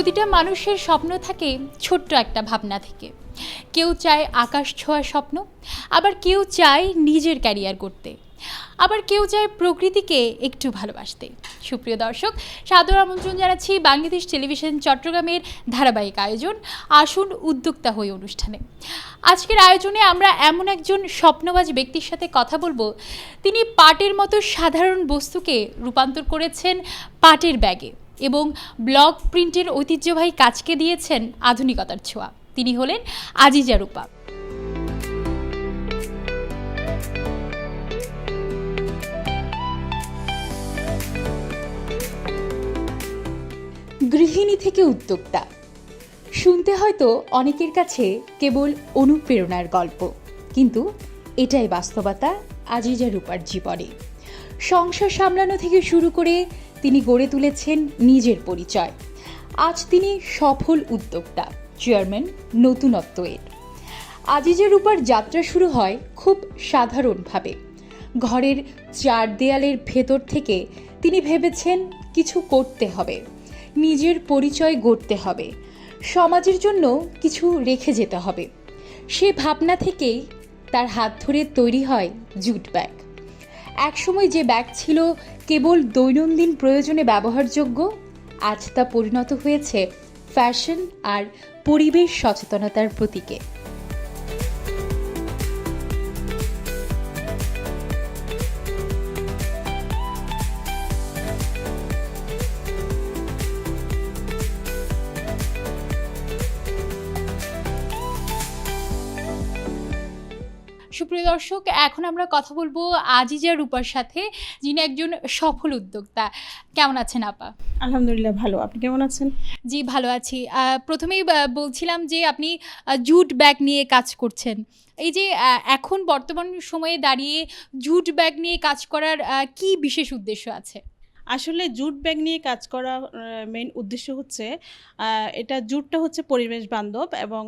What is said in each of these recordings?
প্রতিটা মানুষের স্বপ্ন থাকে ছোট্ট একটা ভাবনা থেকে। কেউ চায় আকাশ ছোঁয়া স্বপ্ন, আবার কেউ চায় নিজের ক্যারিয়ার করতে আবার কেউ চায় প্রকৃতিকে একটু ভালোবাসতে। সুপ্রিয় দর্শক, সাদর আমন্ত্রণ জানাচ্ছি বাংলাদেশ টেলিভিশন চট্টগ্রামের ধারাবাহিক আয়োজন আসুন উদ্যোক্তা হই অনুষ্ঠানে। আজকের আয়োজনে আমরা এমন একজন স্বপ্নবাজ ব্যক্তির সাথে কথা বলব। তিনি পাটের মতো সাধারণ বস্তুকে রূপান্তর করেছেন পাটের ব্যাগে। এবং ব্লক প্রিন্টের ঐতিহ্যবাহী কাজকে দিয়েছেন আধুনিকতার ছোঁয়া। তিনি হলেন আজিজা রূপা। গৃহিণী থেকে উদ্যোক্তা। শুনতে হয়তো অনেকের কাছে কেবল অনুপ্রেরণার গল্প, কিন্তু এটাই বাস্তবতা আজিজা রূপার জীবনে। সংসার সামলানো থেকে শুরু করে তিনি গড়ে তুলেছেন নিজের পরিচয়। আজ তিনি সফল উদ্যোক্তা, চেয়ারম্যান, নতুনত্ব এর। আজিজা রূপার যাত্রা শুরু হয় খুব সাধারণভাবে। ঘরের চার দেয়ালের ভেতর থেকে তিনি ভেবেছেন কিছু করতে হবে, নিজের পরিচয় গড়তে হবে, সমাজের জন্য কিছু রেখে যেতে হবে। সে ভাবনা থেকেই তার হাত ধরে তৈরি হয় জুট ব্যাগ। একসময় যে ব্যাগ ছিল কেবল দৈনন্দিন প্রয়োজনে ব্যবহারযোগ্য আজ তা পরিণত হয়েছে ফ্যাশন আর পরিবেশ সচেতনতার প্রতীকে। সুপ্রিয় দর্শক এখন আমরা কথা বলব আজিজা রূপার সাথে যিনি একজন সফল উদ্যোক্তা। কেমন আছেন আপা? আলহামদুলিল্লাহ ভালো। আপনি কেমন আছেন? জি ভালো আছি। প্রথমেই বলছিলাম যে আপনি জুট ব্যাগ নিয়ে কাজ করছেন। এই যে এখন বর্তমান সময়ে দাঁড়িয়ে জুট ব্যাগ নিয়ে কাজ করার কি বিশেষ উদ্দেশ্য আছে? আসলে জুট ব্যাগ নিয়ে কাজ করা মেন উদ্দেশ্য হচ্ছে এটা জুটটা হচ্ছে পরিবেশ বান্ধব এবং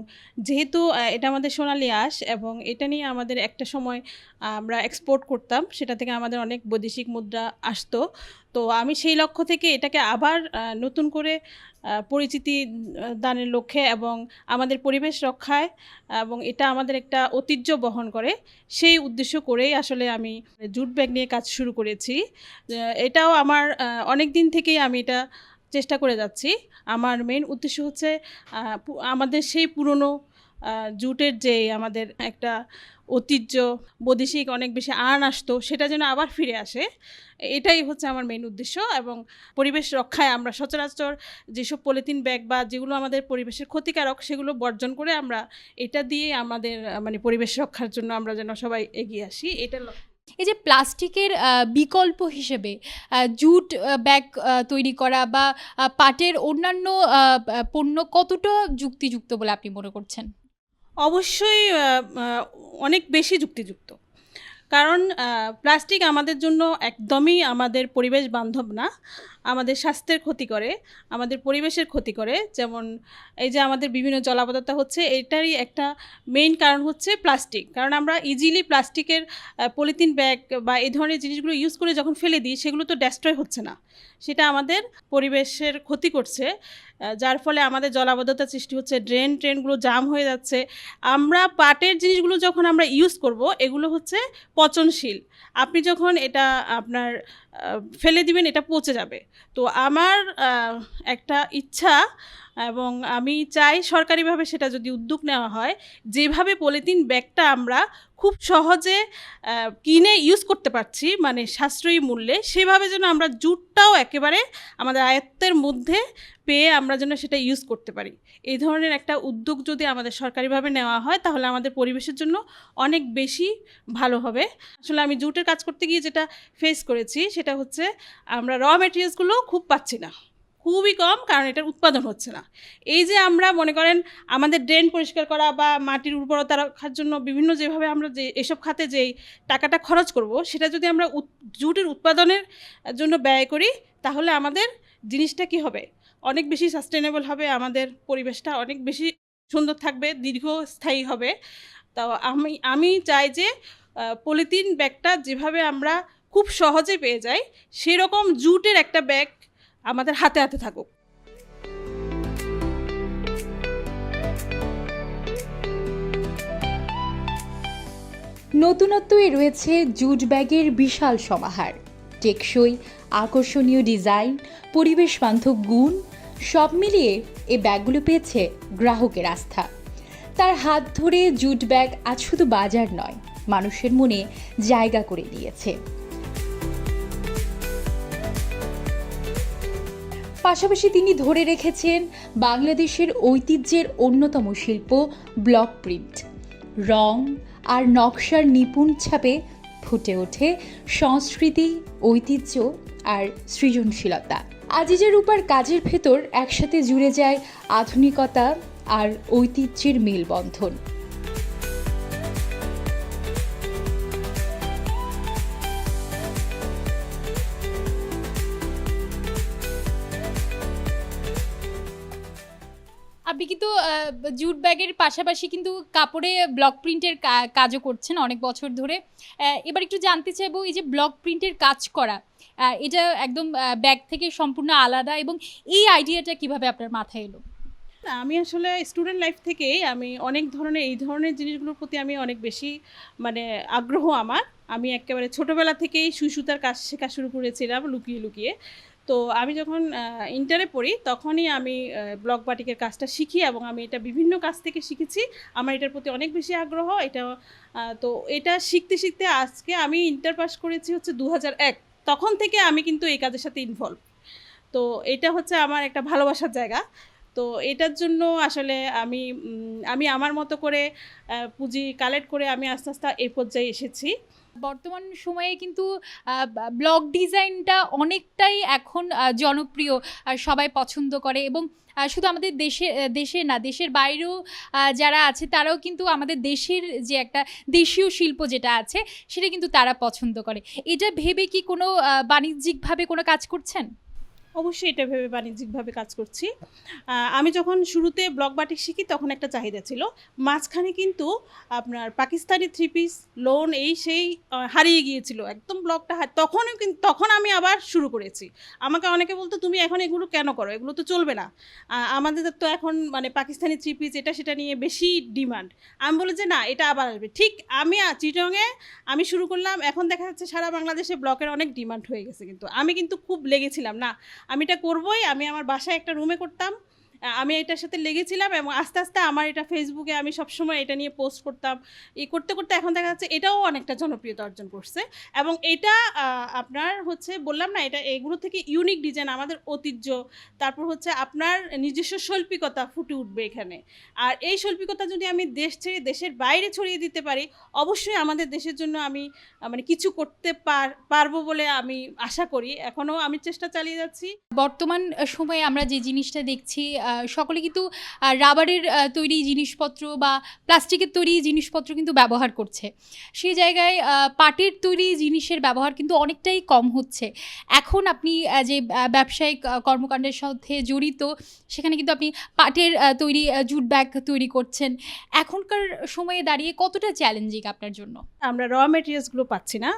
যেহেতু এটা আমাদের সোনালি আস এবং এটা নিয়ে আমাদের একটা সময় আমরা এক্সপোর্ট করতাম, সেটা থেকে আমাদের অনেক বৈদেশিক মুদ্রা আসতো। তো আমি সেই লক্ষ্য থেকে এটাকে আবার নতুন করে পরিচিতি দানের লক্ষ্যে এবং আমাদের পরিবেশ রক্ষায় এবং এটা আমাদের একটা ঐতিহ্য বহন করে, সেই উদ্দেশ্য করেই আসলে আমি জুট ব্যাগ নিয়ে কাজ শুরু করেছি। এটাও আমার অনেক দিন থেকেই আমি এটা চেষ্টা করে যাচ্ছি। আমার মেন উদ্দেশ্য হচ্ছে আমাদের সেই পুরনো জুটের যে আমাদের একটা ঐতিহ্য, বৈদেশিক অনেক বেশি আর্ন আসতো, সেটা যেন আবার ফিরে আসে। এটাই হচ্ছে আমার মেন উদ্দেশ্য এবং পরিবেশ রক্ষায় আমরা সচরাচর যেসব পলিথিন ব্যাগ বা যেগুলো আমাদের পরিবেশের ক্ষতিকারক, সেগুলো বর্জন করে আমরা এটা দিয়ে আমাদের মানে পরিবেশ রক্ষার জন্য আমরা যেন সবাই এগিয়ে আসি, এটা এই যে প্লাস্টিকের বিকল্প হিসেবে জুট ব্যাগ তৈরি করা বা পাটের অন্যান্য পণ্য কতটা যুক্তিযুক্ত বলে আপনি মনে করছেন? অবশ্যই অনেক বেশি যুক্তিযুক্ত। কারণ প্লাস্টিক আমাদের জন্য একদমই আমাদের পরিবেশ বান্ধব না। আমাদের স্বাস্থ্যের ক্ষতি করে, আমাদের পরিবেশের ক্ষতি করে। যেমন এই যে আমাদের বিভিন্ন জলাবদ্ধতা হচ্ছে, এটারই একটা মেইন কারণ হচ্ছে প্লাস্টিক কারণ আমরা ইজিলি প্লাস্টিকের পলিথিন ব্যাগ বা এই ধরনের জিনিসগুলো ইউজ করে যখন ফেলে দিই, সেগুলো তো ডেস্ট্রয় হচ্ছে না। সেটা আমাদের পরিবেশের ক্ষতি করছে যার ফলে আমাদের জলাবদ্ধতা সৃষ্টি হচ্ছে ড্রেন ট্রেনগুলো জাম হয়ে যাচ্ছে। আমরা পাটের জিনিসগুলো যখন আমরা ইউজ করব, এগুলো হচ্ছে পচনশীল। আপনি যখন এটা আপনার ফেলে দিবেন এটা পচে যাবে। তো আমার একটা ইচ্ছা এবং আমি চাই সরকারিভাবে সেটা যদি উদ্যোগ নেওয়া হয়, যেভাবে পলিথিন ব্যাগটা আমরা খুব সহজে কিনে ইউজ করতে পারছি মানে সাশ্রয়ী মূল্যে, সেভাবে যেন আমরা জুটটাও একেবারে আমাদের আয়ত্তের মধ্যে পেয়ে আমরা যেন সেটা ইউজ করতে পারি। এই ধরনের একটা উদ্যোগ যদি আমাদের সরকারিভাবে নেওয়া হয়, তাহলে আমাদের পরিবেশের জন্য অনেক বেশি ভালো হবে। আসলে আমি জুটের কাজ করতে গিয়ে যেটা ফেস করেছি, সেটা হচ্ছে আমরা র মেটেরিয়ালসগুলো খুব পাচ্ছি না। খুবই কম, কারণ এটার উৎপাদন হচ্ছে না। এই যে আমরা মনে করেন আমাদের ড্রেন পরিষ্কার করা বা মাটির উর্বরতা রাখার জন্য বিভিন্ন যেভাবে আমরা যে এসব খাতে যেই টাকাটা খরচ করব, সেটা যদি আমরা জুটের উৎপাদনের জন্য ব্যয় করি, তাহলে আমাদের জিনিসটা কি হবে? অনেক বেশি সাস্টেনেবল হবে, আমাদের পরিবেশটা অনেক বেশি সুন্দর থাকবে, দীর্ঘস্থায়ী হবে। তো আমি আমি চাই যে পলিথিন ব্যাগটা যেভাবে আমরা খুব সহজে পেয়ে যাই, সেরকম জুটের একটা ব্যাগ আমাদের হাতে হাতে থাকুক। নতুনত্বই রয়েছে জুট ব্যাগের বিশাল সমাহার। টেকসই, আকর্ষণীয় ডিজাইন, পরিবেশ বান্ধব গুণ, সব মিলিয়ে এ ব্যাগগুলো পেয়েছে গ্রাহকের আস্থা। তার হাত ধরে জুট ব্যাগ আজ শুধু বাজার নয়, মানুষের মনে জায়গা করে দিয়েছে পাশাপাশি তিনি ধরে রেখেছেন বাংলাদেশের ঐতিহ্যের অন্যতম শিল্প ব্লক প্রিন্ট। রং আর নকশার নিপুণ ছাপে ফুটে ওঠে সংস্কৃতি, ঐতিহ্য আর সৃজনশীলতা। আজিজা রূপার কাজের ভেতর একসাথে জুড়ে যায় আধুনিকতা আর ঐতিহ্যের মেলবন্ধন। আপনি কিন্তু জুট ব্যাগের পাশাপাশি কিন্তু কাপড়ে ব্লক প্রিন্টের কাজও করছেন অনেক বছর ধরে। এবার একটু জানতে চাইব এই যে ব্লক প্রিন্টের কাজ করা এটা একদম ব্যাগ থেকে সম্পূর্ণ আলাদা এবং এই আইডিয়াটা কীভাবে আপনার মাথায় এলো? আমি আসলে স্টুডেন্ট লাইফ থেকেই আমি অনেক ধরনের, এই ধরনের জিনিসগুলোর প্রতি আমি অনেক বেশি মানে আগ্রহ আমার। আমি একেবারে ছোটোবেলা থেকেই সুই সুতার কাজ শেখা শুরু করেছিলাম লুকিয়ে লুকিয়ে। তো আমি যখন ইন্টারে পড়ি, তখনই আমি ব্লক বাটিকের কাজটা শিখি এবং আমি এটা বিভিন্ন কাজ থেকে শিখেছি। আমার এটার প্রতি অনেক বেশি আগ্রহ, এটা তো এটা শিখতে শিখতে আজকে আমি ইন্টার পাস করেছি হচ্ছে দু তখন থেকে আমি কিন্তু এই কাজের সাথে ইনভলভ তো এটা হচ্ছে আমার একটা ভালোবাসার জায়গা। তো এটার জন্য আসলে আমি আমি আমার মতো করে পুঁজি কালেক্ট করে আমি আস্তে আস্তে এই পর্যায়ে এসেছি। বর্তমান সময়ে কিন্তু ব্লগ ডিজাইনটা অনেকটাই এখন জনপ্রিয় সবাই পছন্দ করে এবং শুধু আমাদের দেশে দেশে না, দেশের বাইরেও যারা আছে তারাও কিন্তু আমাদের দেশের যে একটা দেশীয় শিল্প যেটা আছে, সেটা কিন্তু তারা পছন্দ করে। এটা ভেবে কি কোনো বাণিজ্যিকভাবে কোনো কাজ করছেন? অবশ্যই এটা ভেবে বাণিজ্যিকভাবে কাজ করছি। আমি যখন শুরুতে ব্লক বাটিক শিখি, তখন একটা চাহিদা ছিল। মাঝখানে কিন্তু আপনার পাকিস্তানি থ্রি পিস লোন এই সেই হারিয়ে গিয়েছিল। একদম ব্লকটা হার তখনও কিন্তু তখন আমি আবার শুরু করেছি। আমাকে অনেকে বলতো, তুমি এখন এগুলো কেন করো? এগুলো তো চলবে না। আমাদের তো এখন মানে পাকিস্তানি থ্রি পিস এটা সেটা নিয়ে বেশি ডিমান্ড আমি বলি যে, না, এটা আবার আসবে। ঠিক আমি চিটংয়ে আমি শুরু করলাম, এখন দেখা যাচ্ছে সারা বাংলাদেশে ব্লকের অনেক ডিমান্ড হয়ে গেছে কিন্তু। আমি কিন্তু খুব লেগেছিলাম, না আমি এটা করবই আমি আমার বাসায় একটা রুমে করতাম। আমি এটার সাথে লেগেছিলাম এবং আস্তে আস্তে আমার এটা ফেসবুকে আমি সবসময় এটা নিয়ে পোস্ট করতাম। এই করতে করতে এখন দেখা যাচ্ছে এটাও অনেকটা জনপ্রিয়তা অর্জন করছে। এবং এটা আপনার হচ্ছে বললাম না, এটা এগুলো থেকে ইউনিক ডিজাইন আমাদের ঐতিহ্য। তারপর হচ্ছে আপনার নিজস্ব শৈল্পিকতা ফুটে উঠবে এখানে। আর এই শৈল্পিকতা যদি আমি দেশ ছেড়ে, দেশের বাইরে ছড়িয়ে দিতে পারি, অবশ্যই আমাদের দেশের জন্য আমি মানে কিছু করতে পার- পারব বলে আমি আশা করি। এখনও আমি চেষ্টা চালিয়ে যাচ্ছি। বর্তমান সময়ে আমরা যে জিনিসটা দেখছি সকলে কিন্তু রাবারের তৈরি জিনিসপত্র বা প্লাস্টিকের তৈরি জিনিসপত্র কিন্তু ব্যবহার করছে। সেই জায়গায় পাটের তৈরি জিনিসের ব্যবহার কিন্তু অনেকটাই কম হচ্ছে। এখন আপনি যে ব্যবসায়িক কর্মকাণ্ডের সাথে জড়িত, সেখানে কিন্তু আপনি পাটের তৈরি জুট ব্যাগ তৈরি করছেন। এখনকার সময়ে দাঁড়িয়ে কতটা চ্যালেঞ্জিং আপনার জন্য? আমরা র মেটেরিয়ালসগুলো পাচ্ছি না।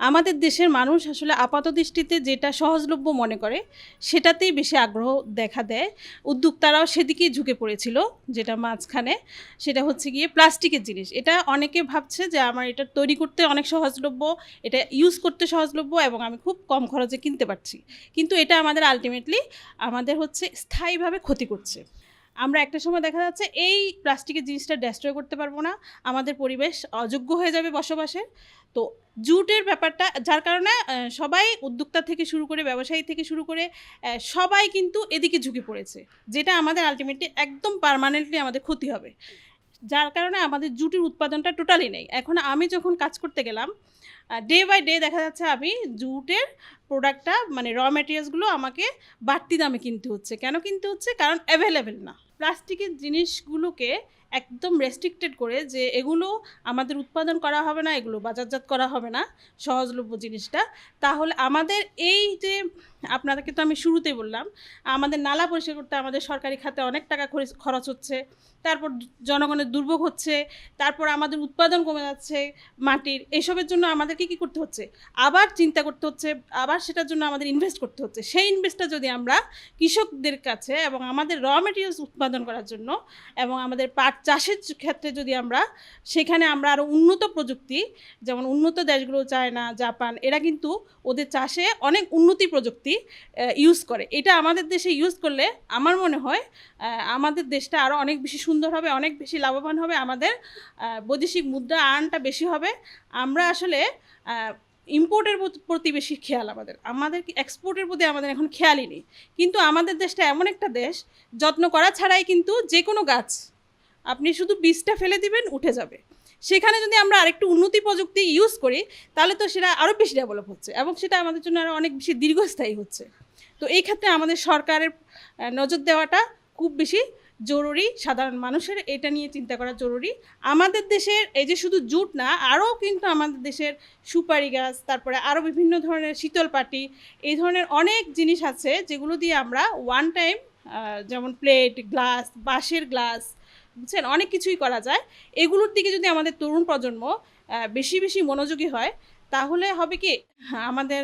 আমাদের দেশের মানুষ আসলে আপাত দৃষ্টিতে যেটা সহজলভ্য মনে করে, সেটাতেই বেশি আগ্রহ দেখা দেয়। উদ্যোক্তারাও সেদিকেই ঝুঁকে পড়েছিল, যেটা মাঝখানে। সেটা হচ্ছে গিয়ে প্লাস্টিকের জিনিস। এটা অনেকে ভাবছে যে আমার এটা তৈরি করতে অনেক সহজলভ্য, এটা ইউজ করতে সহজলভ্য এবং আমি খুব কম খরচে কিনতে পারছি। কিন্তু এটা আমাদের আলটিমেটলি আমাদের হচ্ছে স্থায়ীভাবে ক্ষতি করছে। আমরা একটা সময় দেখা যাচ্ছে এই প্লাস্টিকের জিনিসটা ডেস্ট্রয় করতে পারব না, আমাদের পরিবেশ অযোগ্য হয়ে যাবে বসবাসের তো জুটের ব্যাপারটা, যার কারণে সবাই উদ্যোক্তা থেকে শুরু করে, ব্যবসায়ী থেকে শুরু করে সবাই কিন্তু এদিকে ঝুঁকে পড়েছে, যেটা আমাদের আলটিমেটলি একদম পার্মানেন্টলি আমাদের ক্ষতি হবে। যার কারণে আমাদের জুটের উৎপাদনটা টোটালি নেই। এখন আমি যখন কাজ করতে গেলাম ডে বাই ডে দেখা যাচ্ছে আমি জুটের প্রোডাক্টটা মানে র মেটেরিয়ালসগুলো আমাকে বাড়তি দামে কিনতে হচ্ছে। কেন কিনতে হচ্ছে? কারণ অ্যাভেলেবেল না। প্লাস্টিকের জিনিসগুলোকে একদম রেস্ট্রিক্টেড করে যে এগুলো আমাদের উৎপাদন করা হবে না, এগুলো বাজারজাত করা হবে না, সহজলভ্য জিনিসটা। তাহলে আমাদের এই যে আপনাদেরকে তো আমি শুরুতেই বললাম, আমাদের নালা পরিষ্কার করতে আমাদের সরকারি খাতে অনেক টাকা খরচ- খরচ হচ্ছে, তারপর জনগণের দুর্ভোগ হচ্ছে, তারপর আমাদের উৎপাদন কমে যাচ্ছে মাটির, এসবের জন্য আমাদেরকে কী করতে হচ্ছে? আবার চিন্তা করতে হচ্ছে, আবার সেটার জন্য আমাদের ইনভেস্ট করতে হচ্ছে। সেই ইনভেস্টটা যদি আমরা কৃষকদের কাছে এবং আমাদের র মেটেরিয়ালস উৎপাদন করার জন্য এবং আমাদের পাট চাষের ক্ষেত্রে যদি আমরা, সেখানে আমরা আরও উন্নত প্রযুক্তি, যেমন উন্নত দেশগুলো, চায়না, জাপান, এরা কিন্তু ওদের চাষে অনেক উন্নতি প্রযুক্তি ইউজ করে। এটা আমাদের দেশে ইউজ করলে আমার মনে হয় আমাদের দেশটা আরও অনেক বেশি সুন্দর হবে, অনেক বেশি লাভবান হবে, আমাদের বৈদেশিক মুদ্রা আর্নটা বেশি হবে। আমরা আসলে ইম্পোর্টের প্রতি বেশি খেয়াল আমাদের। আমাদের এক্সপোর্টের প্রতি আমাদের এখন খেয়ালই নেই। কিন্তু আমাদের দেশটা এমন একটা দেশ, যত্ন করা ছাড়াই কিন্তু যে কোনো গাছ, আপনি শুধু বীজটা ফেলে দিবেন, উঠে যাবে। সেখানে যদি আমরা আরেকটু উন্নতি প্রযুক্তি ইউজ করি, তাহলে তো সেটা আরও বেশি ডেভেলপ হচ্ছে এবং সেটা আমাদের জন্য আরও অনেক বেশি দীর্ঘস্থায়ী হচ্ছে। তো এই ক্ষেত্রে আমাদের সরকারের নজর দেওয়াটা খুব বেশি জরুরি। সাধারণ মানুষের এটা নিয়ে চিন্তা করা জরুরি। আমাদের দেশের এই যে শুধু জুট না আরও কিন্তু আমাদের দেশের সুপারি গাছ, তারপরে আরও বিভিন্ন ধরনের শীতল পাটি, এই ধরনের অনেক জিনিস আছে যেগুলো দিয়ে আমরা ওয়ান টাইম যেমন প্লেট গ্লাস বাঁশের গ্লাস বুঝছেন? অনেক কিছুই করা যায়। এগুলোর দিকে যদি আমাদের তরুণ প্রজন্ম বেশি বেশি মনোযোগী হয়, তাহলে হবে কি? আমাদের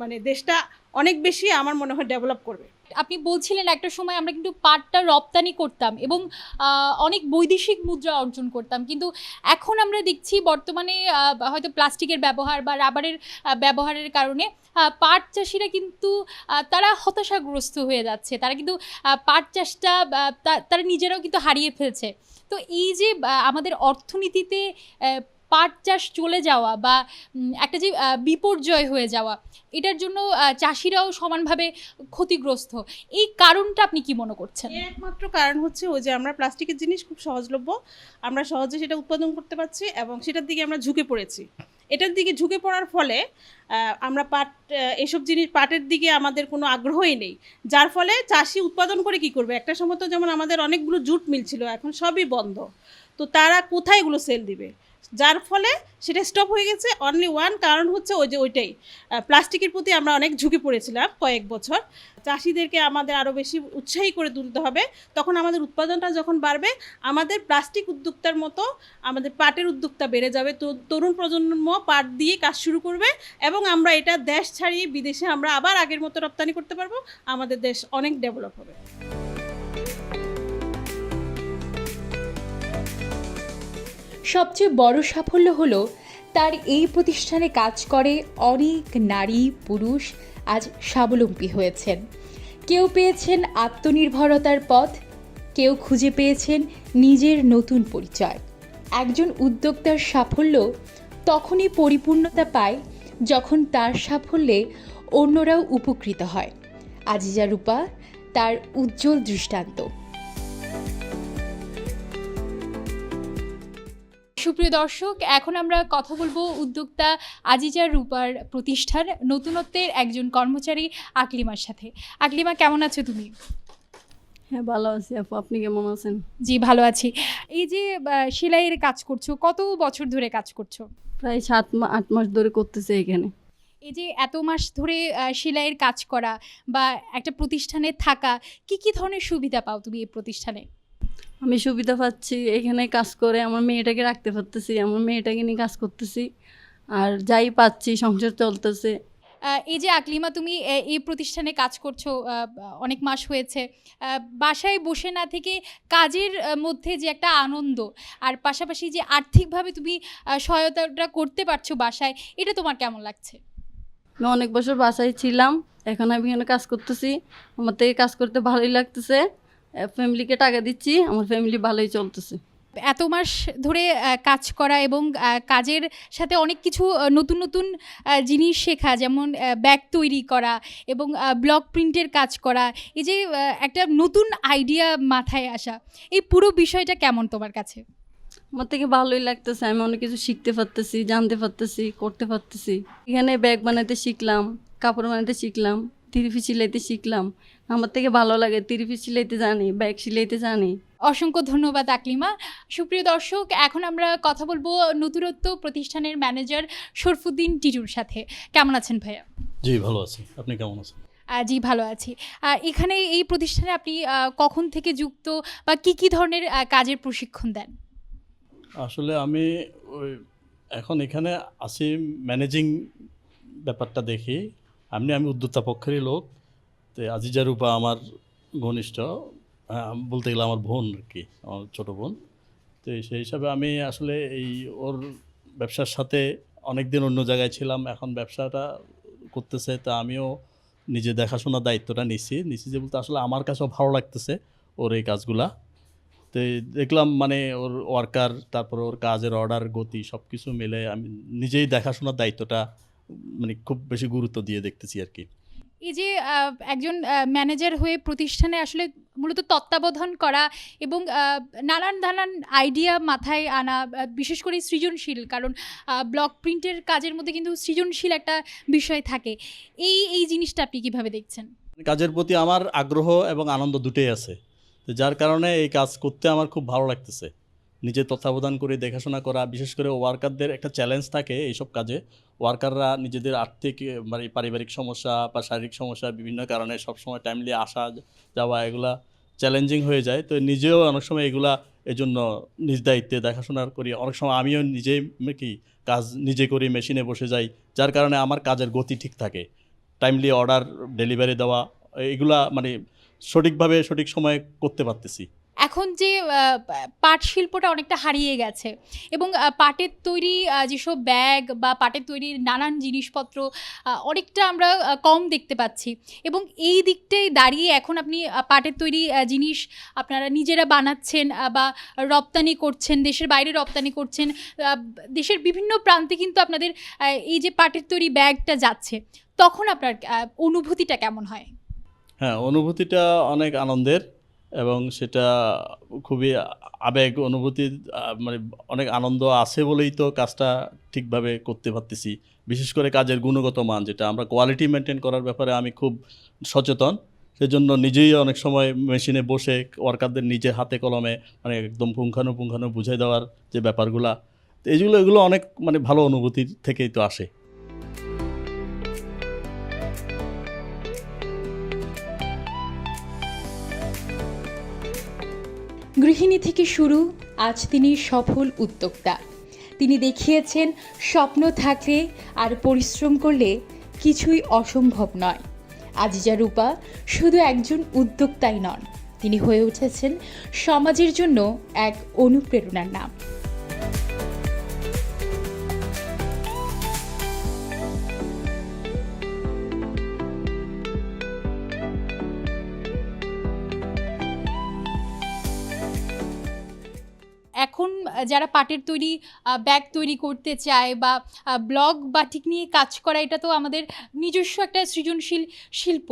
মানে দেশটা অনেক বেশি আমার মনে হয় ডেভেলপ করবে। আপনি বলছিলেন একটা সময় আমরা কিন্তু পাটটা রপ্তানি করতাম এবং অনেক বৈদেশিক মুদ্রা অর্জন করতাম। কিন্তু এখন আমরা দেখছি বর্তমানে হয়তো প্লাস্টিকের ব্যবহার বা রাবারের ব্যবহারের কারণে পাট চাষিরা কিন্তু তারা হতাশাগ্রস্ত হয়ে যাচ্ছে। তারা কিন্তু পাট চাষটা তারা নিজেরাও কিন্তু হারিয়ে ফেলছে। তো এই যে আমাদের অর্থনীতিতে পাট চাষ চলে যাওয়া বা একটা যে বিপর্যয় হয়ে যাওয়া, এটার জন্য চাষিরাও সমানভাবে ক্ষতিগ্রস্ত। এই কারণটা আপনি কি মনে করছেন? একমাত্র কারণ হচ্ছে ওই যে, আমরা প্লাস্টিকের জিনিস খুব সহজলভ্য। আমরা সহজে সেটা উৎপাদন করতে পারছি এবং সেটার দিকে আমরা ঝুঁকে পড়েছি। এটার দিকে ঝুঁকে পড়ার ফলে আমরা পাট এসব জিনিস, পাটের দিকে আমাদের কোনো আগ্রহই নেই। যার ফলে চাষি উৎপাদন করে কি করবে? একটা সময় তো যেমন আমাদের অনেকগুলো জুট মিল ছিল এখন সবই বন্ধ। তো তারা কোথায় এগুলো সেল দিবে? যার ফলে সেটা স্টপ হয়ে গেছে। অনলি ওয়ান কারণ হচ্ছে ওই যে ওইটাই। প্লাস্টিকের প্রতি আমরা অনেক ঝুঁকে পড়েছিলাম কয়েক বছর। চাষিদেরকে আমাদের আরও বেশি উৎসাহী করে তুলতে হবে। তখন আমাদের উৎপাদনটা যখন বাড়বে, আমাদের প্লাস্টিক উদ্যোক্তার মতো আমাদের পাটের উদ্যোক্তা বেড়ে যাবে। তো, তরুণ প্রজন্ম পাট দিয়ে কাজ শুরু করবে এবং আমরা এটা দেশ ছাড়িয়ে বিদেশে আমরা আবার আগের মতো রপ্তানি করতে পারব। আমাদের দেশ অনেক ডেভেলপ হবে। সবচেয়ে বড় সাফল্য হলো, তার এই প্রতিষ্ঠানে কাজ করে অনেক নারী, পুরুষ আজ স্বাবলম্বী হয়েছেন। কেউ পেয়েছেন আত্মনির্ভরতার পথ, কেউ খুঁজে পেয়েছেন নিজের নতুন পরিচয়। একজন উদ্যোক্তার সাফল্য তখনই পরিপূর্ণতা পায় যখন তার সাফল্যে অন্যরাও উপকৃত হয়। আজিজা রূপা, তার উজ্জ্বল দৃষ্টান্ত। সুপ্রিয় দর্শক এখন আমরা কথা বলব উদ্যোক্তা আজিজা রূপার প্রতিষ্ঠান নতুনত্বের একজন কর্মচারী আকলিমার সাথে। আকলিমা কেমন আছো তুমি? হ্যাঁ ভালো আছি আপু। আপনি কেমন আছেন? জি ভালো আছি। এই যে সেলাইয়ের কাজ করছ কত বছর ধরে কাজ করছ? প্রায় সাত মা আট মাস ধরে করতেছে এখানে। এই যে এত মাস ধরে সেলাইয়ের কাজ করা বা একটা প্রতিষ্ঠানে থাকা কি কি ধরনের সুবিধা পাও তুমি এই প্রতিষ্ঠানে? আমি সুবিধা পাচ্ছি এখানে কাজ করে আমার মেয়েটাকে রাখতে পারতেছি আমার মেয়েটাকে নিয়ে কাজ করতেছি আর যাই পাচ্ছি সংসার চলতেছে। এই যে আকলিমা তুমি এই প্রতিষ্ঠানে কাজ করছ অনেক মাস হয়েছে বাসায় বসে না থেকে কাজের মধ্যে যে একটা আনন্দ আর পাশাপাশি যে আর্থিকভাবে তুমি সহায়তাটা করতে পারছ বাসায় এটা তোমার কেমন লাগছে? আমি অনেক বছর বাসায় ছিলাম এখন আমি এখানে কাজ করতেছি আমার থেকে কাজ করতে ভালোই লাগতেছে। ফ্যামিলিকে টাকা দিচ্ছি আমার ফ্যামিলি ভালোই চলতেছে। এত মাস ধরে কাজ করা এবং কাজের সাথে অনেক কিছু নতুন নতুন জিনিস শেখা যেমন ব্যাগ তৈরি করা এবং ব্লক প্রিন্টের কাজ করা। এই যে একটা নতুন আইডিয়া মাথায় আসা। এই পুরো বিষয়টা কেমন তোমার কাছে? আমার থেকে ভালোই লাগতেছে আমি অনেক কিছু শিখতে পারতেছি জানতে পারতেছি করতে পারতেছি। এখানে ব্যাগ বানাতে শিখলাম কাপড় বানাতে শিখলাম। তিরিফি সিলাইতে শিখলাম। আমার থেকে ভালো লাগে তিরিফি সিলাইতে জানি ব্যাগ সিলাইতে জানি। অসংখ্য ধন্যবাদ আকলিমা। সুপ্রিয় দর্শক এখন আমরা কথা বলব নতুনত্ব প্রতিষ্ঠানের ম্যানেজার শরফুদ্দিন টিটুর সাথে। কেমন আছেন ভাইয়া? জি ভালো আছি। আপনি কেমন আছেন? জি ভালো আছি। এখানে এই প্রতিষ্ঠানে আপনি কখন থেকে যুক্ত বা কি কি ধরনের কাজের প্রশিক্ষণ দেন? আসলে আমি ওই এখন এখানে আসি ম্যানেজিং ব্যাপারটা দেখি। এমনি আমি উদ্যোক্তা পক্ষেরই লোক। তো আজিজা রূপা আমার ঘনিষ্ঠ। বলতে গেলে আমার বোন আর কি, আমার ছোটো বোন। তো সেই হিসাবে আমি আসলে এই ওর ব্যবসার সাথে অনেক দিন অন্য জায়গায় ছিলাম, এখন ব্যবসাটা করতেছে। তা আমিও নিজে দেখাশোনার দায়িত্বটা নিছি। নিছি যে বলতে আসলে আমার কাছেও ভালো লাগতেছে ওর এই কাজগুলা। তো দেখলাম মানে ওর ওয়ার্কার তারপর ওর কাজের অর্ডার গতি সব কিছু মিলে আমি নিজেই দেখাশোনার দায়িত্বটা মানে খুব বেশি গুরুত্ব দিয়ে দেখতেছি আর কি। এই যে একজন ম্যানেজার হয়ে প্রতিষ্ঠানে আসলে মূলত তত্ত্বাবধান করা এবং নানান নানান আইডিয়া মাথায় আনা বিশেষ করে সৃজনশীল কারণ ব্লক প্রিন্টের কাজের মধ্যে কিন্তু সৃজনশীল একটা বিষয় থাকে। এই এই জিনিসটা আপনি কীভাবে দেখছেন? কাজের প্রতি আমার আগ্রহ এবং আনন্দ দুটোই আছে। তো যার কারণে এই কাজ করতে আমার খুব ভালো লাগতেছে। নিজে তত্ত্বাবধান করে দেখাশোনা করা, বিশেষ করে ওয়ার্কারদের একটা চ্যালেঞ্জ থাকে এইসব কাজে। ওয়ার্কাররা নিজেদের আর্থিক মানে পারিবারিক সমস্যা বা শারীরিক সমস্যা বিভিন্ন কারণে সবসময় টাইমলি আসা, যাওয়া এগুলা চ্যালেঞ্জিং হয়ে যায়। তো নিজেও অনেক সময় এগুলা এজন্য নিজ দায়িত্বে দেখাশোনা করি। অনেক সময় আমিও নিজেই কি কাজ নিজে করি মেশিনে বসে যাই, যার কারণে আমার কাজের গতি ঠিক থাকে। টাইমলি অর্ডার ডেলিভারি দেওয়া, এগুলা মানে সঠিকভাবে সঠিক সময়ে করতে পারতেছি। এখন যে পাট শিল্পটা অনেকটা হারিয়ে গেছে এবং পাটের তৈরি যেসব ব্যাগ বা পাটের তৈরি নানান জিনিসপত্র অনেকটা আমরা কম দেখতে পাচ্ছি এবং এই দিকটায় দাঁড়িয়ে এখন আপনি পাটের তৈরি জিনিস আপনারা নিজেরা বানাচ্ছেন বা রপ্তানি করছেন, দেশের বাইরে রপ্তানি করছেন দেশের বিভিন্ন প্রান্তে কিন্তু আপনাদের এই যে পাটের তৈরি ব্যাগটা যাচ্ছে, তখন আপনার অনুভূতিটা কেমন হয়? হ্যাঁ অনুভূতিটা অনেক আনন্দের। এবং সেটা খুবই আবেগ, অনুভূতি মানে অনেক আনন্দ আছে বলেই তো কাজটা ঠিকভাবে করতে পারতেছি। বিশেষ করে কাজের গুণগত মান, যেটা আমরা কোয়ালিটি মেনটেন করার ব্যাপারে আমি খুব সচেতন। সেজন্য নিজেই অনেক সময় মেশিনে বসে ওয়ার্কারদের নিজে হাতে কলমে মানে একদম পুঙ্খানুপুঙ্খানু বুঝে দেওয়ার যে ব্যাপারগুলা, তো এগুলো এগুলো অনেক মানে ভালো অনুভূতি থেকেই তো আসে। গৃহিণী থেকে শুরু, আজ তিনি সফল উদ্যোক্তা। তিনি দেখিয়েছেন, স্বপ্ন থাকলে আর পরিশ্রম করলে কিছুই অসম্ভব নয়। আজিজা রূপা শুধু একজন উদ্যোক্তাই নন, তিনি হয়ে উঠেছেন সমাজের জন্য এক অনুপ্রেরণার নাম। যারা পাটের তৈরি ব্যাগ তৈরি করতে চায় বা ব্লগ বাটিক নিয়ে কাজ করা, এটা তো আমাদের নিজস্ব একটা সৃজনশীল শিল্প।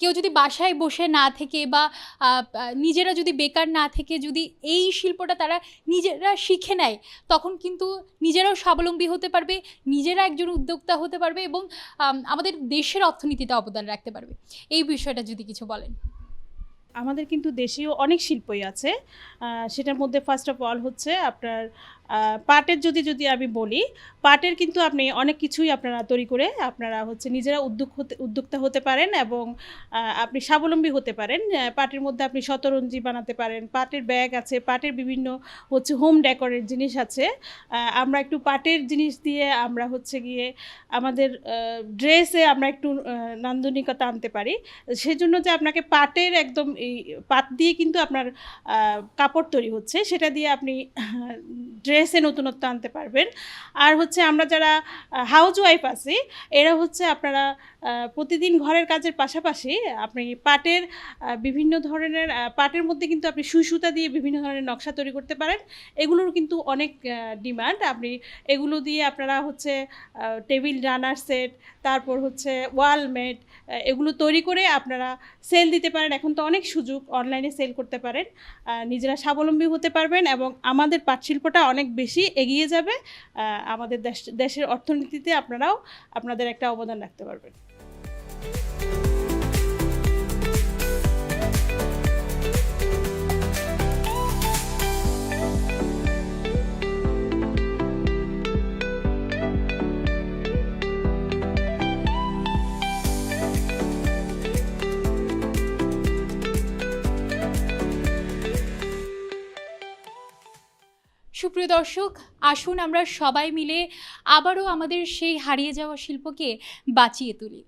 কেউ যদি বাসায় বসে না থেকে বা নিজেরা যদি বেকার না থেকে যদি এই শিল্পটা তারা নিজেরা শিখে নেয়, তখন কিন্তু নিজেরাও স্বাবলম্বী হতে পারবে, নিজেরা একজন উদ্যোক্তা হতে পারবে এবং আমাদের দেশের অর্থনীতিতে অবদান রাখতে পারবে। এই বিষয়টা যদি কিছু বলেন। আমাদের কিন্তু দেশীয় অনেক শিল্পই আছে। সেটার মধ্যে ফার্স্ট অফ অল হচ্ছে আপনার পাটের যদি যদি আমি বলি, পাটের কিন্তু আপনি অনেক কিছুই আপনারা তৈরি করে আপনারা হচ্ছে নিজেরা উদ্যোগ হতে, উদ্যোক্তা হতে পারেন এবং আপনি স্বাবলম্বী হতে পারেন। পাটের মধ্যে আপনি শতরঞ্জি বানাতে পারেন, পাটের ব্যাগ আছে, পাটের বিভিন্ন হচ্ছে হোম ডেকোরের জিনিস আছে। আমরা একটু পাটের জিনিস দিয়ে আমরা হচ্ছে গিয়ে আমাদের ড্রেসে আমরা একটু নান্দনিকতা আনতে পারি। সেজন্য যে আপনাকে পাটের একদম এই পাট দিয়ে কিন্তু আপনার কাপড় তৈরি হচ্ছে, সেটা দিয়ে আপনি ড্রেসে নতুনত্ব আনতে পারবেন। আর হচ্ছে আমরা যারা হাউস ওয়াইফ আছি, এরা হচ্ছে আপনারা প্রতিদিন ঘরের কাজের পাশাপাশি আপনি পাটের বিভিন্ন ধরনের পাটের মধ্যে কিন্তু আপনি সুই সুতা দিয়ে বিভিন্ন ধরনের নকশা তৈরি করতে পারেন। এগুলোর কিন্তু অনেক ডিমান্ড। আপনি এগুলো দিয়ে আপনারা হচ্ছে টেবিল রানার সেট, তারপর হচ্ছে ওয়াল মেট এগুলো তৈরি করে আপনারা সেল দিতে পারেন। এখন তো অনেক সুযোগ অনলাইনে সেল করতে পারেন। নিজেরা স্বাবলম্বী হতে পারবেন এবং আমাদের পাট শিল্পটা অনেক বেশি এগিয়ে যাবে। আমাদের দেশ, দেশের অর্থনীতিতে আপনারাও আপনাদের একটা অবদান রাখতে পারবেন। সুপ্রিয় দর্শক, আসুন আমরা সবাই মিলে আবারও আমাদের সেই হারিয়ে যাওয়া শিল্পকে বাঁচিয়ে তুলি।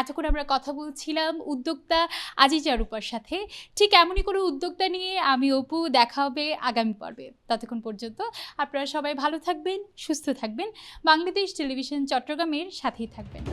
এতক্ষণ আমরা কথা বলছিলাম উদ্যোক্তা আজিজা রূপার সাথে। ঠিক এমনই কোনো উদ্যোক্তা নিয়ে আমি, অপু, দেখা হবে আগামী পর্বে। ততক্ষণ পর্যন্ত আপনারা সবাই ভালো থাকবেন, সুস্থ থাকবেন। বাংলাদেশ টেলিভিশন চট্টগ্রামের সাথেই থাকবেন।